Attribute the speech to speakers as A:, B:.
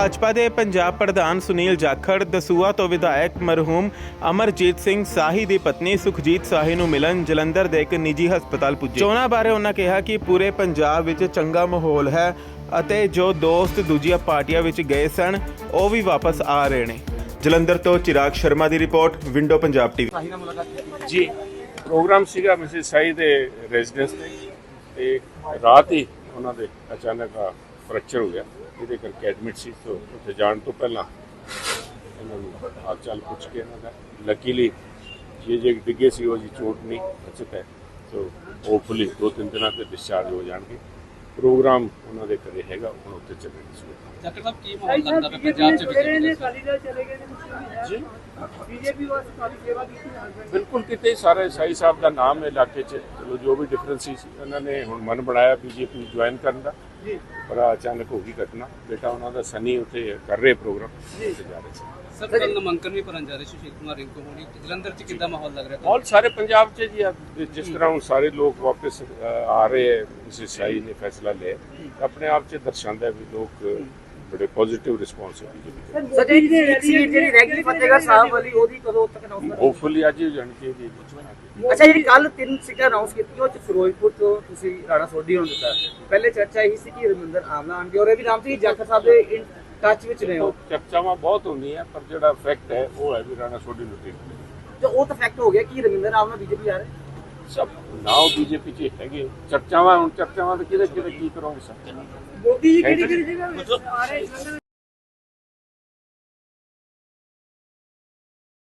A: ਭਾਜਪਾ ਦੇ ਪੰਜਾਬ ਪ੍ਰਧਾਨ ਸੁਨੀਲ ਜਾਖੜ ਦਸੂਆ ਤੋਂ ਵਿਧਾਇਕ ਮਰਹੂਮ ਅਮਰਜੀਤ ਸਿੰਘ ਸਾਹੀ ਦੀ ਪਤਨੀ ਸੁਖਜੀਤ ਸਾਹੀ ਨੂੰ ਮਿਲਣ ਜਲੰਧਰ ਦੇ ਇੱਕ ਨਿੱਜੀ ਹਸਪਤਾਲ ਪੁੱਜੇ। ਚੋਣਾਂ ਬਾਰੇ ਉਹਨਾਂ ਕਿਹਾ ਕਿ ਪੂਰੇ ਪੰਜਾਬ ਵਿੱਚ ਚੰਗਾ ਮਾਹੌਲ ਹੈ ਅਤੇ ਜੋ ਦੋਸਤ ਦੂਜੀਆਂ ਪਾਰਟੀਆਂ ਵਿੱਚ ਗਏ ਸਨ, ਉਹ ਵੀ ਵਾਪਸ ਆ ਰਹੇ ਨੇ। ਜਲੰਧਰ ਤੋਂ ਚਿਰਾਗ ਸ਼ਰਮਾ ਦੀ ਰਿਪੋਰਟ, ਵਿੰਡੋ ਪੰਜਾਬ ਟੀਵੀ।
B: ਜੀ, ਪ੍ਰੋਗਰਾਮ ਸੀਗਾ ਮਿਸਿਸ ਸਾਈ ਦੇ ਰੈਜ਼ੀਡੈਂਸ ਤੇ। ਰਾਤ ਹੀ ਉਹਨਾਂ ਦੇ ਅਚਾਨਕ ਫ੍ਰੈਕਚਰ ਹੋ ਗਿਆ। ਇਹਦੇ ਕਰਕੇ ਐਡਮਿਟ ਸੀ ਤੋਂ ਉੱਥੇ ਜਾਣ ਤੋਂ ਪਹਿਲਾਂ ਇਹਨਾਂ ਨੂੰ ਹਾਲ ਚਾਲ ਪੁੱਛ ਕੇ ਇਹਨਾਂ ਦਾ। ਲੱਕੀਲੀ ਜੇ ਜੇ ਡਿੱਗੇ ਸੀ ਉਹ ਜੀ ਚੋਟ ਨਹੀਂ ਬਚਤ ਹੈ। ਸੋ ਹੋਪਫੁਲੀ ਦੋ ਤਿੰਨ ਦਿਨਾਂ ਤੇ ਡਿਸਚਾਰਜ ਹੋ ਜਾਣਗੇ। ਪ੍ਰੋਗਰਾਮ ਉਹਨਾਂ ਦੇ ਘਰੇ ਹੈਗਾ ਹੁਣ ਉੱਥੇ ਚੱਲੇਗਾ ਸਵੇਰੇ
C: ਜਾਖੜ ਸਾਹਿਬ ਕੀ ਮਾਹੌਲ ਲੱਗਦਾ ਪੰਜਾਬ ਚ
D: ਚਲੇ ਨੇ
C: ਬੀਜੇਪੀ
D: ਅਕਾਲੀ ਦਲ ਚਲੇ ਗਏ
B: ਜੀ।
D: ਬੀਜੇਪੀ ਵਾਸਤੇ ਕਾਫੀ ਸੇਵਾ ਕੀਤੀ
B: ਬਿਲਕੁਲ ਕਿਤੇ ਸਾਰੇ ਸਾਈ ਸਾਹਿਬ ਦਾ ਨਾਮ ਹੈ ਇਲਾਕੇ 'ਚ ਚਲੋ ਜੋ ਵੀ ਡਿਫਰੈਂਸ ਸੀ ਉਹਨਾਂ ਨੇ ਹੁਣ ਮਨ ਬਣਾਇਆ ਬੀਜੇਪੀ ਜੁਆਇਨ ਕਰਨ ਦਾ।
D: ਜੀ।
B: ਬੜਾ ਅਚਾਨਕ ਹੋ ਗਈ ਘਟਨਾ। ਬੇਟਾ ਉਹਨਾਂ ਦਾ ਸਨੀ ਉੱਥੇ ਕਰ ਰਹੇ ਪ੍ਰੋਗਰਾਮ ਉੱਥੇ ਜਾ ਰਹੇ ਸੀ।
C: ਸਰ ਕੱਲ ਨਾਮਾਂਕਨ ਵੀ ਭਰਨ ਜਾ ਰਹੇ ਸੁਸ਼ੀਲ ਕੁਮਾਰ ਰਿੰਕੂ ਹੋਣੀ ਜਲੰਧਰ ਚ ਕਿੱਦਾਂ ਮਾਹੌਲ ਲੱਗ ਰਿਹਾ
B: ਔਰ ਸਾਰੇ ਪੰਜਾਬ 'ਚ ਜੀ ਜਿਸ ਤਰ੍ਹਾਂ ਹੁਣ ਸਾਰੇ ਲੋਕ ਵਾਪਸ ਆ ਰਹੇ ਹੈ ਮਿਸਿਸ ਸਾਈ ਨੇ ਫੈਸਲਾ ਲਿਆ। ਆਪਣੇ ਆਪ 'ਚ ਦਰਸਾਉਂਦਾ ਹੈ ਵੀ ਲੋਕ ਬੜੇ ਪੋਜ਼ਿਟਿਵ ਰਿਸਪੌਂਸ ਹੈ ਬੀਜੇਪੀ ਦਾ
D: ਦੀ ਇੱਕ ਸੀਟ ਜਿਹੜੀ ਰਹਿ ਗਈ ਫਤਿਹਗੜ੍ਹ ਸਾਹਿਬ ਵਾਲੀ ਉਹਦੀ ਕਦੋਂ ਤੱਕ ਅਨਾਉਂਸ
B: ਹੋਪਫੁਲੀ ਅੱਜ ਹੀ ਜਾਣ ਕੇ ਜੀ
D: ਅੱਛਾ ਜਿਹੜੀ ਕੱਲ ਤਿੰਨ ਸੀਟਾਂ ਅਨਾਉਂਸ ਕੀਤੀਆਂ ਉਹ ਚ ਫਿਰੋਜ਼ਪੁਰ ਤੋਂ ਤੁਸੀਂ ਰਾਣਾ ਸੋਢੀ ਨੂੰ ਦਿੱਤਾ। ਪਹਿਲੇ ਚਰਚਾ ਇਹੀ ਸੀ ਕਿ ਰਮਿੰਦਰ ਆਮਲਾ ਆਣਗੇ ਔਰ ਇਹ ਵੀ ਨਾਮ ਸੀ ਕਿ ਜਾਖੜ ਸਾਹਿਬ ਦੇ ਇਨ ਟੱਚ ਵਿੱਚ ਨੇ ਉਹ
B: ਚਰਚਾਵਾਂ ਬਹੁਤ ਹੁੰਦੀਆਂ ਪਰ ਜਿਹੜਾ ਫੈਕਟ ਹੈ ਉਹ ਹੈ ਵੀ ਰਾਣਾ ਸੋਢੀ ਨੂੰ ਟਿਕਟ
D: ਤੇ ਉਹ ਤਾਂ ਫੈਕਟ ਹੋ ਗਿਆ ਕਿ ਰਮਿੰਦਰ ਆਮਲਾ ਬੀਜੇਪੀ ਜਾ ਰਹੇ।
B: ਸਭ ਨਾਓ ਬੀਜੇਪੀ 'ਚ ਹੈਗੇ। ਚਰਚਾਵਾਂ ਹੁਣ ਚਰਚਾਵਾਂ ਤੇ ਕਿਹਦੇ ਕਿਹਦੇ ਕੀ ਕਰੋਗੇ ਸਭ
D: ਮੋਦੀ ਜੀ
B: ਕਿਹੜੀ-
D: ਕਿਹੜੀ ਜਗ੍ਹਾ ਆ ਰਹੇ